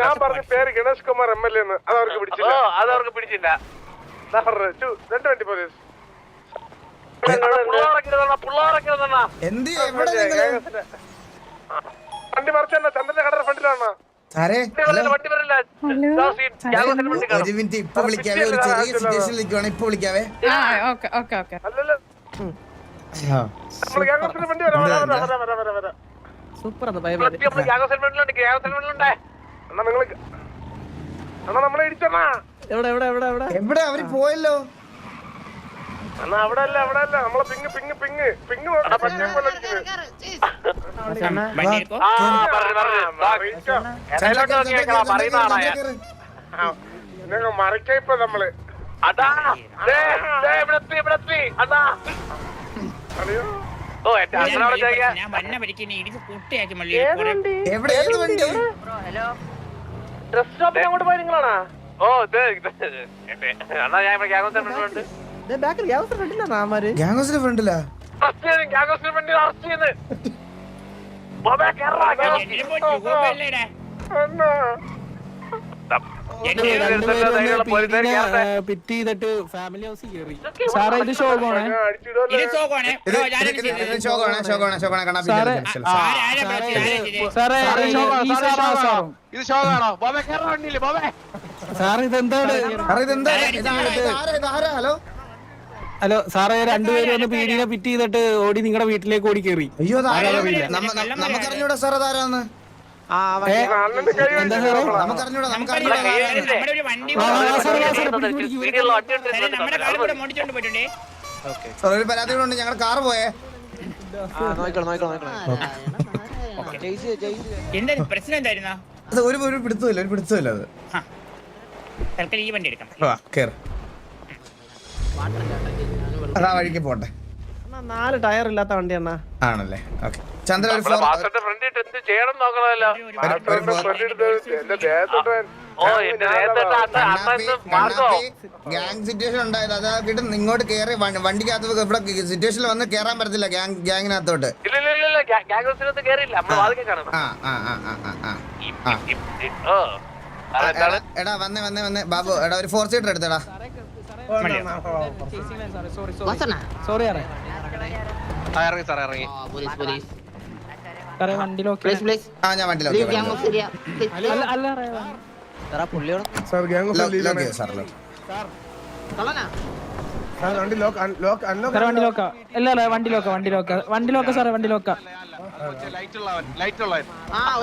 ഞാൻ പറഞ്ഞ. പേര് Ganesh Kumar M L A എന്ന്. അത് അവർക്ക് പിടിച്ചില്ല. അത് അവർക്ക് പിടിച്ചില്ല. രണ്ട് വണ്ടി പോലീസ്. വണ്ടി മറിച്ചണ്ണ ചന്ദ്രന്റെ കടയുടെ ഫ്രണ്ടിലാണ്? ഒരു മിനിറ്റ് ഇപ്പൊ വിളിക്കാവേ. ഒരു ചെറിയ സിറ്റുവേഷൻ നിൽക്കുവാണ് ഇപ്പൊ വിളിക്കാവേ. ആ ഓക്കെ ഓക്കെ ഓക്കെ. അല്ലല്ലോ. സൂപ്പർ എവിടെ അവർ പോയല്ലോ മറിക്ക ഇപ്പൊ നമ്മൾ അതാ ഇവിടെ ഇവിടെ അതാ ഞാൻ വന്ന വഴിക്ക് ഇനി ഇടിച്ച് കുട്ടിയാക്കി മള്ളി എവിടെ ഏത് വണ്ടി ഡ്രസ് ഷോപ്പിൽ അങ്ങോട്ട് പോയി നിങ്ങളാണോ ഓ ഇത് അണ്ണാ ഞാൻ ഇവിടെ ഗ്യാങ്സിന്റെ വണ്ടിയിലുണ്ട് ബാക്കിൽ ഗ്യാസ് ഫ്രണ്ടിലാണ് ആമാര് ഗ്യാങ്സിന്റെ ഫ്രണ്ടിലാ ഗ്യാങ്സിന്റെ വണ്ടി അറസ്റ്റ് ചെയ്ത് പിറ്റ് ചെയ്തിട്ട് ഫാമിലി ഹൗസിൽ കയറി സാറേ ഇത് കണ്ണാ സാറേ, ഇതെന്താണ്? ഹലോ? ഹലോ സാറേ രണ്ടുപേരും ഒന്ന് പീഡിനെ പിറ്റ് ചെയ്തിട്ട് ഓടി നിങ്ങളുടെ വീട്ടിലേക്ക് ഓടി കയറി അയ്യോ നമുക്കറിഞ്ഞൂടാ സാർ അതാരാന്ന് കൈ എന്താ സാറേ? നമുക്കറിഞ്ഞൂടാ നമുക്കറിഞ്ഞൂടാ അതാരാന്ന്. നമ്മുടെ ഒരു കാലം കൂടെ പരാതി കൊണ്ട് ഞങ്ങളുടെ കാറ് പോയേ. എന്താ പ്രശ്നം എന്തായിരുന്നോ? അത് ഒരു ഒരു പിടുത്തമില്ല ഒരു പിടുത്തമില്ല അത്. തൽക്കാലം ഈ വണ്ടി എടുക്കാം. വാ കേറ്. അതാ വഴിക്ക് പോട്ടെ. അണ്ണാ, നാല് ടയർ ഇല്ലാത്ത വണ്ടി അണ്ണാ. ആണല്ലേ? ഓക്കെ. ചന്ദ്ര ഒരു ഫോൺ ഫ്രണ്ട് എന്ത് ചെയ്യണം നോക്കണമല്ലോ ഗ്യാങ് സിറ്റുവേഷൻ ഉണ്ടായത് അതാ കിട്ടും ഇങ്ങോട്ട് കേറി വണ്ടി- വണ്ടിക്കകത്ത് ഇവിടെ സിറ്റുവേഷനിൽ വന്ന് കേറാൻ പറ്റത്തില്ല ഗ്യാങ് ഗ്യാങ്ങിനകത്തോട്ട് എടാ, വന്നേ വന്നേ വന്നേ ബാബു എടാ ഒരു ഫോർ സീറ്റർ എടുത്തടാ സോറി സാറേ ആ, ഇറങ്ങി സാറേ ഇറങ്ങി സാറേ പ്ലീസ് ആ ഞാൻ വണ്ടി ലോക്ക് ചെയ്യാം, വണ്ടി ലോക്ക്. അല്ല അല്ല സാറേ, സാർ ഗ്യാങ് ലോ- ലോക്ക് ചെയ്യാം, സാർ ലോക്ക് സാർ വണ്ടി ലോക്ക് ലോക്ക് അൺലോക്ക് സാറേ വണ്ടിയിലൊക്കെ അല്ല അല്ല വണ്ടിയിലൊക്കെ വണ്ടിയിലൊക്കെ വണ്ടിയിലൊക്കെ സാറേ വണ്ടിയിലൊക്കെ ലൈറ്റ് ഉള്ളവൻ ലൈറ്റ് ഉള്ളവൻ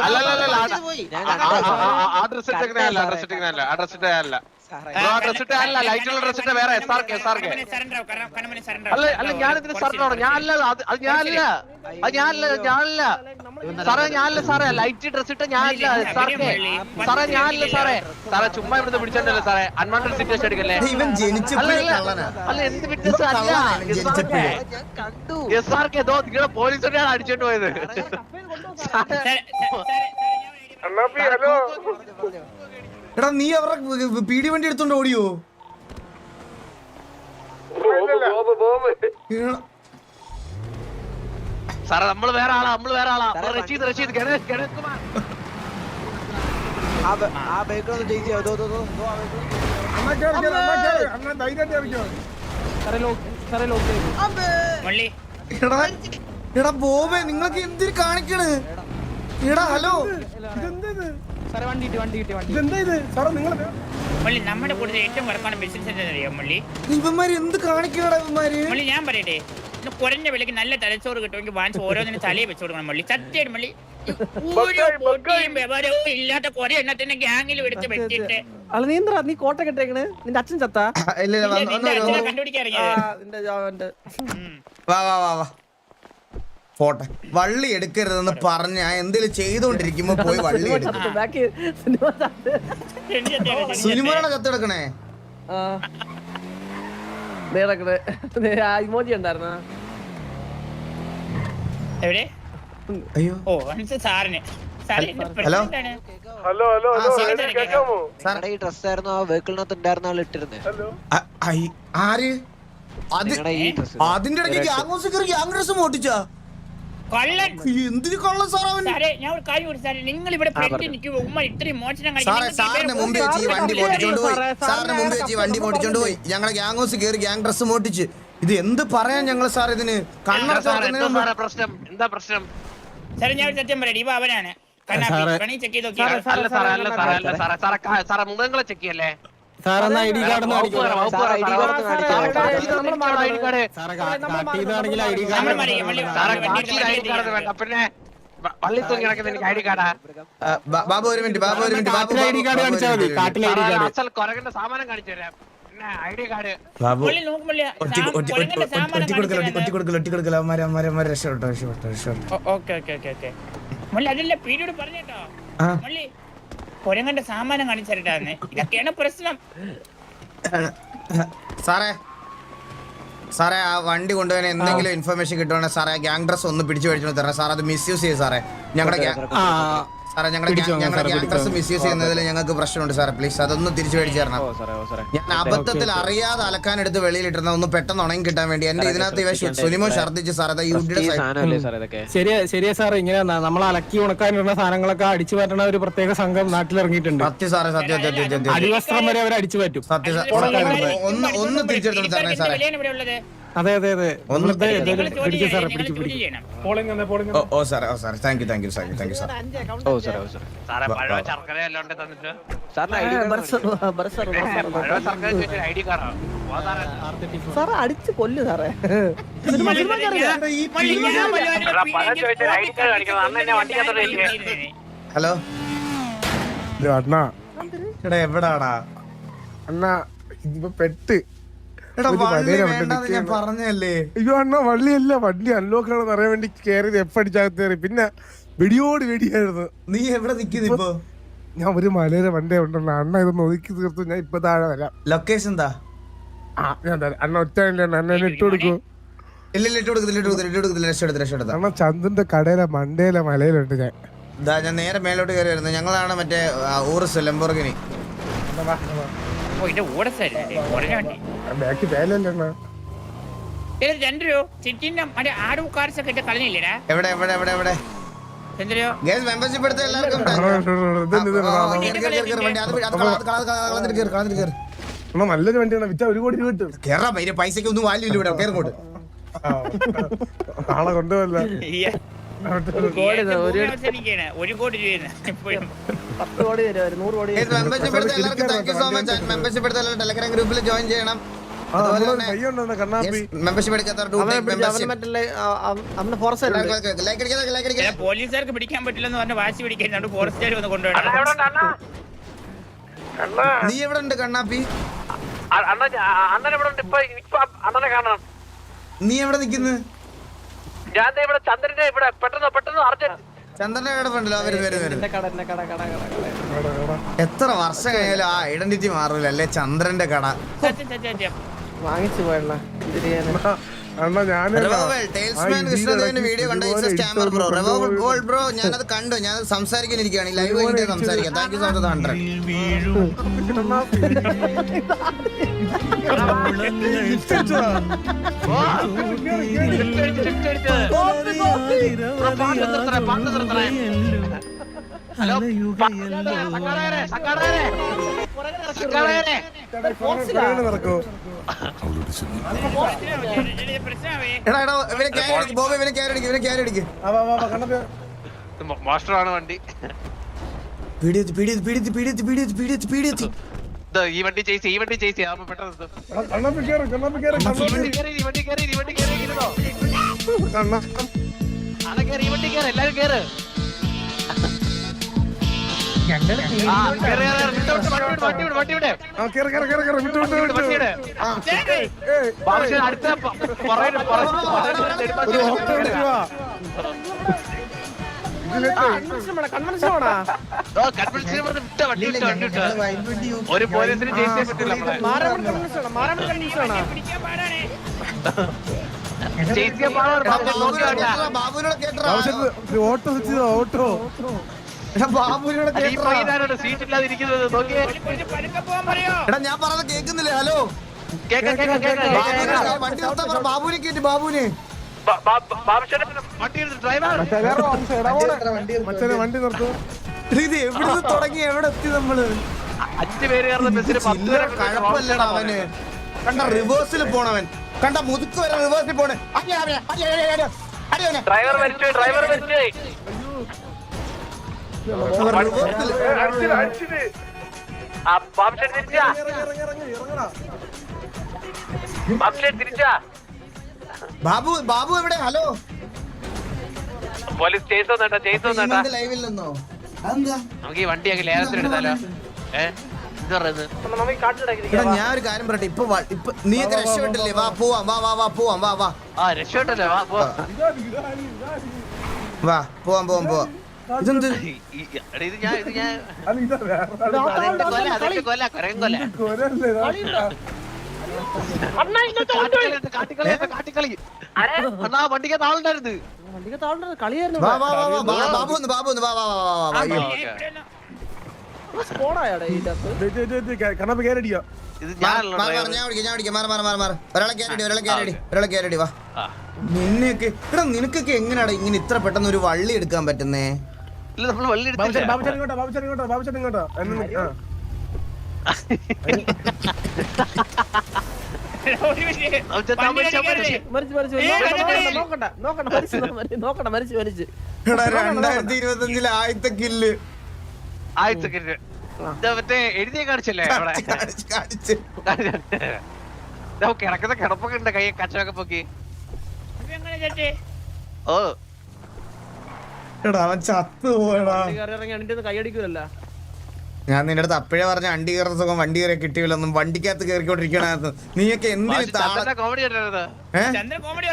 അല്ല അല്ല അല്ല ആ ഡ്രസ് ഇട്ടേക്കുന്നതല്ല ഡ്രസ് ഇട്ടേക്കുന്നതല്ല ആ ഡ്രസ് ഇട്ടല്ല ആ ഡ്രസ് ഇട്ടല്ല ലൈറ്റ് ഉള്ള ഡ്രസ് ഇട്ട വേറെ S R K S R K അല്ല അല്ല ഞാൻ ഇതിന് സാറിനോട് ഞാനല്ല അത് അത് ഞാനല്ല അത് ഞാനല്ല ഞാനല്ല സാറേ ഞാനല്ല സാറേ ലൈറ്റ് ഡ്രസ് ഇട്ട ഞാനല്ല സാറേ സാറേ ഞാനല്ല സാറേ സാറേ ചുമ്മാ ഇവിടുന്ന് പിടിച്ചോണ്ടല്ലേ സാറേ? അൺവാണ്ടഡ് സിറ്റുവേഷൻ എടുക്കല്ലേ അല്ല എന്ത് വിറ്റ്നസ് അല്ല എസ് ആർ കെ ഏതോ നിങ്ങളെ പോലീസുകാരാണ് അടിച്ചോണ്ട് പോയത്. ഹലോ? എടാ നീ അവരുടെ പീടി വണ്ടി എടുത്തോണ്ട് ഓടിയോ? ബോബ് ബോബ് എടാ, സാറേ നമ്മൾ വേറെ ആളാ നമ്മൾ വേറെ ആളാ. നമ്മൾ റഷീദ് റഷീദ് ഗണേഷ് ഗണേഷ് കുമാർ. അണ്ണാ കേറി കേറി അണ്ണാ കേറി. അണ്ണാ ധൈര്യമായിട്ട് ഇറങ്ങിക്കോ. സാറേ ലോക്ക് സാറേ ലോക്ക് ചെയ്തു മള്ളി എടാ എടാ ബോബേ നിങ്ങൾക്ക് എന്തിന് കാണിക്കണ്? എടാ ഹലോ. സാറേ വണ്ടി കിട്ടി വണ്ടി കിട്ടി വണ്ടി ഇതെന്താ ഇത് സാറേ നിങ്ങൾ മള്ളി നമ്മുടെ കൂടുതൽ ഏറ്റവും വർക്കാണ് ബിസിനസ് എന്താ അറിയാം മള്ളി ഇവന്മാര് എന്ത് കാണിക്കണടാ ഇവന്മാര്? മള്ളി ഞാൻ പറയട്ടെ. കുറഞ്ഞ വിലക്ക് നല്ല തലച്ചോറ് കിട്ടുമെങ്കിൽ വാങ്ങിച്ച് ഓരോന്നിനും തലയിൽ വെച്ച് കൊടുക്കണം മള്ളി. സത്യമായിട്ട് മള്ളി. ഒരു പൊട്ടിയും ഇല്ലാത്ത കുറെ എണ്ണത്തിന്റെ ഗ്യാങ്ങിൽ എടുത്ത് വെച്ചിട്ട്. അല്ല നീ എന്താ നീ കോട്ട കെട്ടേക്കണ് നിന്റെ അച്ഛൻ ചത്താ? ഇല്ല ഇല്ല വന്ന് നിന്റെ വന്ന് അച്ഛനെ വരൂ. കണ്ടുപിടിക്കാൻ ആ, ഇറങ്ങിയത്. നിന്റെ ജോവന്റെ. ഉം. വാ വാ വാ വാ. പോട്ടെ. വള്ളി എടുക്കരുതെന്ന് പറഞ്ഞ എന്തേലും ചെയ്തോണ്ടിരിക്കുമ്പോ പോയി വള്ളി എടുക്കും. ബാക്കി സിനിമ ചത്ത്. എനിക്ക് സത്യം അറിയില്ല. സുനിമോനാണ് ചത്തെടുക്കണേ? ആ. ഇമോജി ഉണ്ടായിരുന്ന എവിടെ? അയ്യോ. ഓ സാറിന്. ഹലോ? ഹലോ. ഹലോ ഈ ഡ്രസ് ആയിരുന്നു ആ വെഹിക്കിളിനകത്ത് ഉണ്ടായിരുന്ന ആൾ ഇട്ടിരുന്നത് ആര്? ഡ്രസ് അതിന്റെ ഇടയ്ക്ക് ഗ്യാങ് ഹൗസ് ഗ്യാങ് ഡ്രസ് മോട്ടിച്ചാ കള്ളൻ എന്തിനു കൊള്ളം സാർ അവൻ സാറേ ഞാൻ ഒരു കാര്യം ഒരു സാറേ നിങ്ങൾ ഇവിടെ ഫ്രണ്ട് നിൽക്കുമ്പോ ഉമ്മ ഇത്രയും മോശനം സാറേ സാറിന് മുമ്പ് വെച്ച് ഈ വണ്ടി മോട്ടിച്ചോണ്ട് പോയി സാറിന് മുമ്പ് വെച്ച് ഈ വണ്ടി മോട്ടിച്ചോണ്ട് പോയി ഞങ്ങളെ ഗ്യാങ് ഹൗസ് കയറി ഗ്യാങ് ഡ്രസ് മോട്ടിച്ച് ഇത് എന്ത് പറയാൻ ഞങ്ങൾ സാർ ഇതിന് സാറേ, സാറേ പ്രശ്നം എന്താ പ്രശ്നം സാറേ ഞാൻ സത്യം പറയാം ഇവ അവനാണ് സാറേ. കണി ചെക്ക് ചെയ്ത് സാറേ, നോക്കിയാ സാറേ സാറേ സാറേ സാറേ സാറേ മുഖങ്ങളെ ചെക്ക് ചെയ്യല്ലേ സാർ എന്നാ ഐ ഡി കാർഡ് ഒന്ന് വകുപ്പ് കാണിക്കോ. തരാം, വകുപ്പ് സാറേ, തരാം, ID സാറേ. card ഒന്ന് സാറേ, കാണിക്കോ. കാട്ടിയത് നമ്മൾ നിൽക്കണം ID card. സാറെ കാട്ടിന്നാണെങ്കിൽ ഐ ഡി കാർഡ് പിന്നെ വള്ളി തൂങ്ങി കിടക്കുന്ന എനിക്ക് ഐ ഡി കാർഡാ. ബാബു ഒരു മിനിറ്റ് ബാബു ഒരു മിനിറ്റ് ബാബു കാട്ടിലെ ഐ ഡി കാർഡ് കാണിച്ചാൽ മതി. കാട്ടിലെ ഐ ഡി കാർഡ്. അസൽ കൊരകന്റെ സാമാനം കാണിച്ചു തരാം. രക്ഷപ്പെട്ടോ രക്ഷപ്പെട്ടോ രക്ഷപ്പെട്ടോ. Okay okay okay okay. മള്ളി അതല്ല പീരിയോട് പറഞ്ഞേട്ടോ. മള്ളി കൊരങ്ങന്റെ സാമാനം കാണിച്ചിട്ടാന്ന് ഇതൊക്കെയാണ് പ്രശ്നം. സാറേ സാറേ ആ വണ്ടി കൊണ്ടുപോകാൻ എന്തെങ്കിലും ഇൻഫർമേഷൻ കിട്ടുവാണെങ്കിൽ സാറേ ഗ്യാങ് ഡ്രസ് ഒന്ന് പിടിച്ചു മേടിച്ചു തരാം സാർ അത് മിസ്യൂസ് ചെയ്യും സാറേ. ഞങ്ങളുടെ സാറേ ഞങ്ങളുടെ സാറേ, പിടിച്ചോ. മിസ്യൂസ് ചെയ്യുന്നതിൽ ഞങ്ങൾക്ക് പ്രശ്നമുണ്ട് സാറേ പ്ലീസ് അതൊന്ന് തിരിച്ചു മേടിച്ചു തരണം ഞാൻ അബദ്ധത്തിൽ അറിയാതെ അലക്കാൻ എടുത്ത് വെളിയിലിട്ടിരുന്ന ഒന്ന് പെട്ടെന്ന് ഉണങ്ങി കിട്ടാൻ വേണ്ടി എന്റെ ഇതിനകത്ത് ഇവ സുനിമോ ഛർദ്ദിച്ച് സാറേ ശരിയാ ശരിയാ സാർ ഇങ്ങനെ നമ്മൾ അലക്കി ഉണക്കാനിടുന്ന സാധനങ്ങളൊക്കെ അടിച്ചു പറ്റണ ഒരു പ്രത്യേക സംഘം നാട്ടിൽ ഇറങ്ങിയിട്ടുണ്ട് സത്യം സാറേ സത്യം സത്യം അടിവസ്ത്രം വരെ അവർ അടിച്ചു പറ്റും സത്യം ഒന്ന് ഒന്ന് തിരിച്ചെടുത്തോണ്ട് സാറേ സാറേ അതെ അതെ അതെ. പിടിക്കും സാറേ പിടിക്കും പിടിക്കും. ഓ ഓ സാറേ ഓ സാറേ thank you thank you sir thank you sir oh sir ഓ സാർ സാറേ പഴയ ശർക്കര എല്ലാം ഉണ്ട് തന്നിട്ട്? സാറിന് ഐ ഡി പഴയ ശർക്കര ചോദിച്ചൊരു ഐ ഡി കാർഡാ. സാറേ. അടിച്ച് കൊല്ലു സാറേ. ഹലോ? അണ്ണാ. എടാ എവിടാടാ? അണ്ണാ ഇപ്പൊ പെട്ട്. അയ്യോ അണ്ണാ വള്ളിയല്ല. വണ്ടി അൺലോക്ക് ആണെന്ന് അറിയാൻ വേണ്ടി കയറിയത് എപ്പടിച്ചകത്ത് കയറി പിന്നെ വെടിയോട് വെടിയായിരുന്നു. നീ എവിടെ നിക്കുന്നു ഇപ്പൊ ഞാൻ ഒരു മലയുടെ വണ്ടി ഉണ്ടല്ലോ. അണ്ണ ഇതൊന്ന് ഒതുക്കി തീർത്തു. ഞാൻ ഇപ്പൊ താഴെ വരാം. ലൊക്കേഷൻ എന്താ? ആ ഞാൻ തരാം. അണ്ണ ഒറ്റ അണ്ണ. ഇട്ട് കൊടുക്കൂ. അണ്ണ ചന്ദന്റെ കടയിലെ മണ്ടയിലെ മലയിലുണ്ട് ഞാൻ. ഞാൻ നേരെ മേലോട്ട് കയറി വരുന്നത് ഞങ്ങളാണ് മറ്റേ ഊർസ് ലംബോർഗിനി. ഓ ഇത് വണ്ടി ബാക്കി വേലല്ലേ അണ്ണ ഇത് ചന്ദ്രു ചിറ്റിന്റെ മറ്റേ ആടു കാർസ് ഒക്കെ ഇട്ട് കളഞ്ഞില്ലേടാ എവിടെ എവിടെ എവിടെ എവിടെ ഗേസ് മെമ്പർഷിപ്പ് എടുത്ത എല്ലാവർക്കും കേറ്, കേറ്, കേറ്, കേറ്, കേറ്, കേറ്. നല്ലൊരു വണ്ടിയാണ് വിറ്റ ഒരു കോടി രൂപ കിട്ടും കേറാ പൈസയ്ക്ക് പൈസക്ക് ഒന്നും വാല്യൂ ഇല്ല ഇവിടെ കേറിങ്ങോട്ട് ആ, നാളെ കൊണ്ടുപോകല്ല കോടി ഇത് ഒരു കോടി ഇപ്പോഴും പത്ത് കോടി തരും ഒരു നൂറ് കോടി മെമ്പർഷിപ്പ് എടുത്ത എല്ലാവർക്കും thank you so much membership എടുത്ത ടെലഗ്രാം ഗ്രൂപ്പിൽ ജോയിൻ ചെയ്യണം. പോലീസുകാർക്ക് പിടിക്കാൻ പറ്റില്ലെന്ന് പറഞ്ഞ വാശി പിടിക്കാൻ ഫോറസ്റ്റുകാർ വന്ന് കൊണ്ടുപോകണം നീ എവിടെ ഉണ്ട് കണ്ണാപ്പി? അണ്ണൻ എവിടെ ഉണ്ട്? ഇപ്പൊ ഇപ്പൊ അണ്ണനെ കാണണം. നീ എവിടെ നിക്കുന്നു ഞാൻ ഇവിടെ ചന്ദ്രന്റെ ഇവിടെ പെട്ടെന്ന് പെട്ടെന്ന് അർജന്റ് ചന്ദ്രന്റെ കട കട കട കട എത്ര വർഷം കഴിഞ്ഞാലും ആ ഐഡന്റിറ്റി മാറില്ല അല്ലേ? ചന്ദ്രന്റെ കട. വാങ്ങിച്ചു പോയുള്ള അണ്ണാ ഞാൻ റിവോവൽ ടേൽസ്മാൻ കൃഷ്ണദേവന്റെ വീഡിയോ കണ്ട സ്കാമർ ബ്രോ റിവോവൽ ഗോൾഡ് ബ്രോ ഞാനത് കണ്ടു. ഞാൻ സംസാരിക്കാനിരിക്കുകയാണ് ലൈവ് കഴിഞ്ഞിട്ട് സംസാരിക്കാം. Thank you so much hundred സക്കാടേരെ മാസ്റ്ററാണ് വണ്ടി. പീഡിയത്ത് പീഡിയത്ത് പീഡിയത്ത് പീഡിയത്ത് പീഡിയത്ത് പീഡിയത്ത് പീഡിയത്ത്. ഈ വണ്ടി ചേച്ചി ഈ വണ്ടി ചേച്ചി ആവുമ്പോ പെട്ടെന്ന് എല്ലാരും കേറ്. ഒരു പോലീസിന് ജയിച്ചേ പറ്റില്ല ജയിക്കാൻ പാടാണ്. ബാബുവിനോട് ഒരു ഓട്ടോ ഓട്ടോ ബാബുവിനോട് സീറ്റ് ഇല്ലാതിരിക്കുന്നത് നോക്കിയേ? എടാ ഞാൻ പറഞ്ഞത് കേൾക്കുന്നില്ലേ? ഹലോ? വണ്ടി നിർത്താൻ പറ ബാബുവിനെ കേട്ടി ബാബുവിനെ. വണ്ടി നിർത്തും ഇത് എവിടുന്ന് തുടങ്ങി? എവിടെ എത്തി നമ്മൾ? അഞ്ചു പേര് കയറുന്ന ബസ്സിന് കഴപ്പല്ലടാ അവന്. കണ്ട റിവേഴ്സിൽ പോണവൻ. കണ്ട മുതുക്ക് വരെ റിവേഴ്സിൽ പോണേ. ഡ്രൈവർ മരിച്ചു ഡ്രൈവർ ബാബു ബാബു എവിടെ? ഹലോ? പോലീസ് ചേസ് വന്നേട്ടാ ചേസ് വന്നേട്ടാ ഹേമന്ത് ലൈവിൽ നിന്നോ? അതെന്താ? നമുക്ക് ഈ വണ്ടി അങ്ങ് എടുത്താലോ? ഏ? ഇത് പറയുന്നത്? എടാ ഞാൻ ഒരു കാര്യം പറയട്ടെ. ഇപ്പൊ വ- ഇപ്പൊ നീയൊക്കെ രക്ഷപ്പെട്ടില്ലേ? വാ പോവാം വാ വാ വാ പോവാം വാ വാ. ആ രക്ഷപ്പെട്ടല്ലേ? വാ പോ വാ പോവാം പോവാം പോവാം. ഇതെന്ത്? ഈ- ഈ- എടാ, ഇത് ഞാൻ ഇത് ഞാൻ. അല്ല ഇതാ വേറെ അതെന്റെ കൊല കൊല കൊരൻ കൊല. കൊരല്ലേ ഇതാ. കാട്ടിക്കളി കാട്ടിക്കളി കാട്ടിക്കളി. അണ്ണാ വണ്ടിക്ക് കളിയായിരുന്നു ബാബു ഒന്ന് ബാബു ഒന്ന് കണ്ണപ്പ കയറടിയോ നിനക്കൊക്കെ എങ്ങനെയാടാ ഇങ്ങനെ ഇത്ര പെട്ടെന്ന് ഒരു വള്ളി എടുക്കാൻ പറ്റുന്നേ? ഇല്ല നമ്മൾ വള്ളി എടുത്തില്ല ഇങ്ങോട്ടാ ഇങ്ങോട്ടാ ഇങ്ങോട്ടാ. എന്ന് ആ. രണ്ടായിരത്തി ആദ്യത്തെ കില്ല് ആയിരത്തി കില്ല് മറ്റേ എഴുതിയെ കാണിച്ചല്ലേ കിടക്കുന്ന കിടപ്പൊക്കെ ഉണ്ട് കൈ കച്ചവൊക്കെ പൊക്കി? ഓ. എടാ അവൻ ചത്തു പോയടാ ഞാൻ നിന്റെ അടുത്ത് അപ്പോഴേ പറഞ്ഞ വണ്ടി കയറുന്ന സുഖം വണ്ടി കയറി കിട്ടിയില്ലെന്നും വണ്ടിക്കകത്ത് കയറിക്കൊണ്ടിരിക്കണായിരുന്നു നീയൊക്കെ എന്തിന് കോമഡി? കോമഡി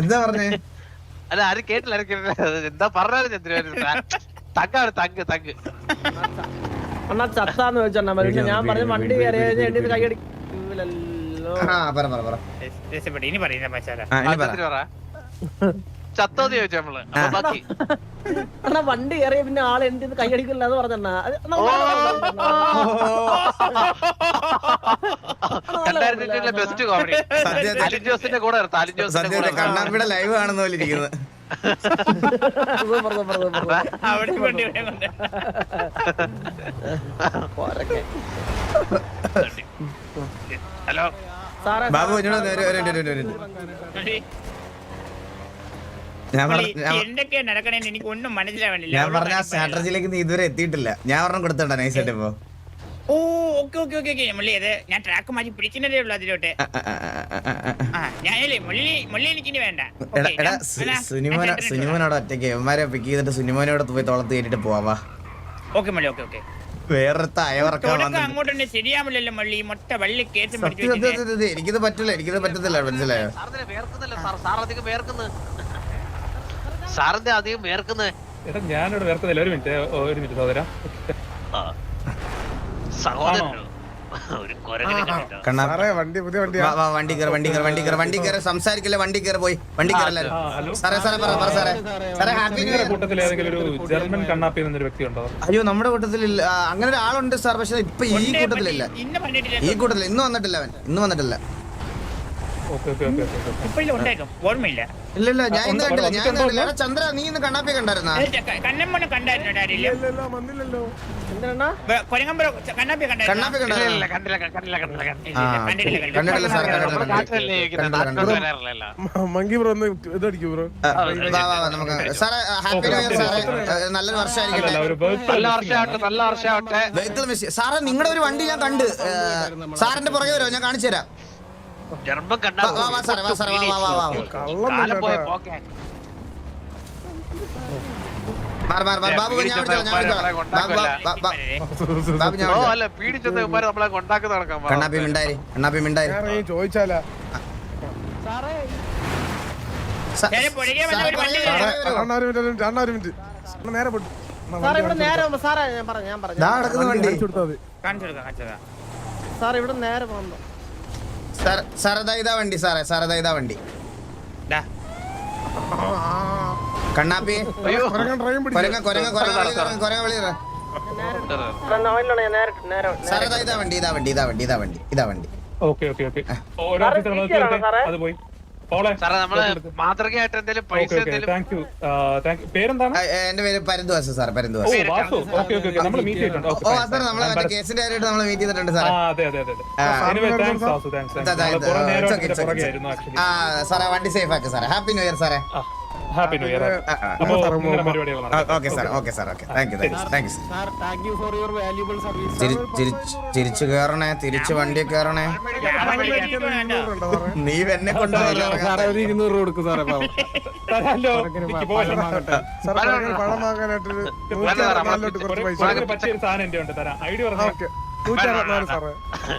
എന്താ പറഞ്ഞേ? അല്ല ആരും കേട്ടില്ല ആരും കേട്ടില്ല. എന്താ പറഞ്ഞാലും ചന്ദ്ര തങ്കാണ് തങ്ക് തങ്ക് അണ്ണാ ചത്താന്ന് ചോദിച്ചാ ഞാൻ പറഞ്ഞു വണ്ടി കയറി കൈയടിക്കൂലല്ലോ രക്ഷപ്പെട്ടു ഇനി പറയുന്ന മച്ചാല ചത്തോന്ന് ചോദിച്ചു നമ്മൾ. അപ്പൊ ബാക്കി. അണ്ണാ വണ്ടി കയറിയ പിന്നെ ആൾ കൈ കൈയടിക്കില്ല എന്ന് പറഞ്ഞണ്ണാ രണ്ടായിരത്തി ബെസ്റ്റ് കോമഡി അലിൻ ജോസിന്റെ കൂടെ അലിൻ ജോസിന്റെ കണ്ണാമ്പിയുടെ ലൈവ് കാണുന്ന പോലെ ഇരിക്കുന്നത് അവിടെ മള്ളി, ബാബു ഞാൻ- എന്തൊക്കെയാ നടക്കണേന്ന് എനിക്ക് ഒന്നും മനസ്സിലാവണില്ല. ഞാൻ പറഞ്ഞ ആ സ്ട്രാറ്റജിയിലേക്ക് നീ ഇതുവരെ എത്തിയിട്ടില്ല. ഞാൻ ഒരെണ്ണം കൊടുത്തോണ്ടാ നൈസായിട്ട് ഇപ്പൊ. ഓ ഓക്കെ ഓക്കെ ഓക്കെ ഓക്കെ. മുള്ളി അത് ഞാൻ ട്രാക്ക് മാറ്റി പിടിക്കുന്നതേ ഉള്ളൂ അതിലോട്ട്. ഞാനല്ലേ മുള്ളി മുള്ളി എനിക്കിനി വേണ്ട. സുനിമോന സുനിമോനോട് ഒറ്റയ്ക്ക്. ഇവന്മാരെ പിക്ക് ചെയ്തിട്ട് സുനിമോനോട് പോയി തോളത്ത് കയറ്റിട്ട് പോവാ ഓക്കെ മുള്ളി ഓക്കെ ഓക്കെ. വന്നിട്ട് അങ്ങോട്ട് ശരിയാവില്ലല്ലോ മള്ളി. മൊട്ട വള്ളി. എനിക്കിത് പറ്റില്ല എനിക്കിത് പറ്റത്തില്ല മനസ്സിലായോ? സാറിന്റെ അധികം വേർക്കുന്നത് എടാ ഞാനിവിടെ വേർക്കുന്നില്ല. ഒരു മിനിറ്റ് ഒരു മിനിറ്റ് സഹോദര സഹോദരനോ? വണ്ടി പുതിയ വണ്ടി വണ്ടി കയറി വണ്ടി കയറി വണ്ടി കയറി വണ്ടി കയറി സംസാരിക്കില്ല വണ്ടി കയറി പോയി. വണ്ടി സാറേ സാറേ പറ പറ സാറേ. സാറേ ഹാപ്പി ജർമ്മൻ കണ്ണാപ്പി എന്നൊരു വ്യക്തി ഉണ്ടോ? അയ്യോ നമ്മുടെ കൂട്ടത്തിൽ അങ്ങനെ ഒരാളുണ്ട് സാർ പക്ഷെ ഇപ്പൊ ഈ കൂട്ടത്തിലില്ല. ഈ കൂട്ടത്തിൽ ഇന്ന് വന്നിട്ടില്ല അവൻ. ഇന്ന് വന്നിട്ടില്ല ഓക്കെ ഓക്കെ ഓക്കെ ഓക്കെ ഇപ്പൊ ഇല്ല ഉണ്ടായിരിക്കും ഓർമ്മയില്ല. ഇല്ല ഇല്ല ഞാൻ ഇന്ന് കണ്ടില്ല ഞാൻ ഇന്ന്. കണ്ടില്ല. എടാ ചന്ദ്ര നീ ഇന്ന് കണ്ണാപ്പി കണ്ടായിരുന്നാ? കൊരങ്ങമ്പറ കണ്ണാപ്പി കണ്ണാപ്പി കണ്ടില്ല കണ്ടില്ല കണ്ടില്ല കണ്ടില്ല. സാർ. മ- മങ്കി ബ്രോ. ഒന്ന് ഇതടിക്കൂ ബ്രോ നമുക്ക് സാറേ ഹാപ്പി ന്യൂ ഇയർ സാറേ. നല്ലൊരു വർഷമായിരിക്കട്ടെ. നല്ല wishing വർഷമാവട്ടെ നല്ല വർഷമാവട്ടെ. മിസ് സാറേ നിങ്ങളുടെ ഒരു വണ്ടി ഞാൻ കണ്ട്. സാറിന്റെ പുറകെ വരുമോ ഞാൻ കാണിച്ചു തരാം ജർമ്മൻ കണ്ടാ പോയ. പോക്കെ. ചോദിച്ചാലാ. സാറേ. നേരെ പോട്ട്. ഇവിടെ നേരെ പോകുന്നു സാറേ ഞാൻ പറഞ്ഞു ഞാൻ പറഞ്ഞു. കാണിച്ചു ഇവിടെ നേരെ സാറേ ഇതാ വണ്ടി സാറേ സാറേ ഇതാ വണ്ടി കണ്ണാപ്പി. കൊരങ്ങ കൊരങ്ങ കൊരങ്ങ കൊരങ്ങ വിളി സാറേ. ഇതാ വണ്ടി ഇതാ വണ്ടി ഇതാ വണ്ടി ഇതാ വണ്ടി ഇതാ വണ്ടി. Okay okay okay. ഓരോ? അത് പോയി. സാറേ നമ്മൾ മാതൃകയായിട്ട് എന്തെങ്കിലും പൈസ പേരെന്താണ്? എന്റെ പേര് പരന്തുവാസ് സാർ ഓ Paranthuvas Vasu okay okay okay. നമ്മൾ മീറ്റ് ചെയ്തിട്ടുണ്ട്. ഓ Okay, സാർ നമ്മളെ ഞാൻ മറ്റേ കേസിന്റെ കാര്യമായിട്ട് നമ്മൾ മീറ്റ് ചെയ്തിട്ടുണ്ട് സാർ സാറേ വണ്ടി സേഫ് ആക്കി സാറേ. ഹാപ്പി ന്യൂ ഇയർ സാറേ. ഹാപ്പി ന്യൂ ഇയർ അപ്പോൾ നിങ്ങളുടെ പരിപാടികൾ. Okay sir okay sir okay. Thank you thank you thank you sir sir thank you for your valuable service തിരി- തിരിച്ച് കയറണേ തിരിച്ച് വണ്ടി കയറണേ. നീ എന്നെ കൊണ്ടുപോയി സാറേ ഇരുന്നൂറ് രൂപ കൊടുക്കും സാറേ പോകാം. പഴം വാങ്ങാനായിട്ട് പച്ചയൊരു സാധനം എന്റെ ഉണ്ട് തരാം. ഐഡിയ പറഞ്ഞു? ഓക്കെ. നൂറ്റി അറുപത്തിനാല് സാറേ.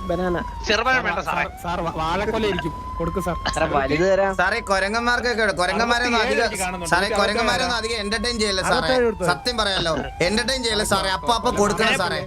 ബനാന. ചെറുപഴം വേണ്ട സാറേ. സാർ വാ- വാഴക്കൊല ഇരിക്കും കൊടുക്കും സാർ വലുത് തരാം. സാറേ കൊരങ്ങന്മാർക്കൊക്കെ കൊരങ്ങന്മാരെ ഒന്നും അറുപത്തിയേഴ് അധികം സാറേ കൊരങ്ങന്മാരെ ഒന്നും അധികം എന്റർടൈൻ ചെയ്യല്ലേ സാറേ. സത്യം പറയാലോ എന്റർടൈൻ ചെയ്യല്ലേ സാറേ. അപ്പൊ അപ്പൊ കൊടുക്കണം സാറേ.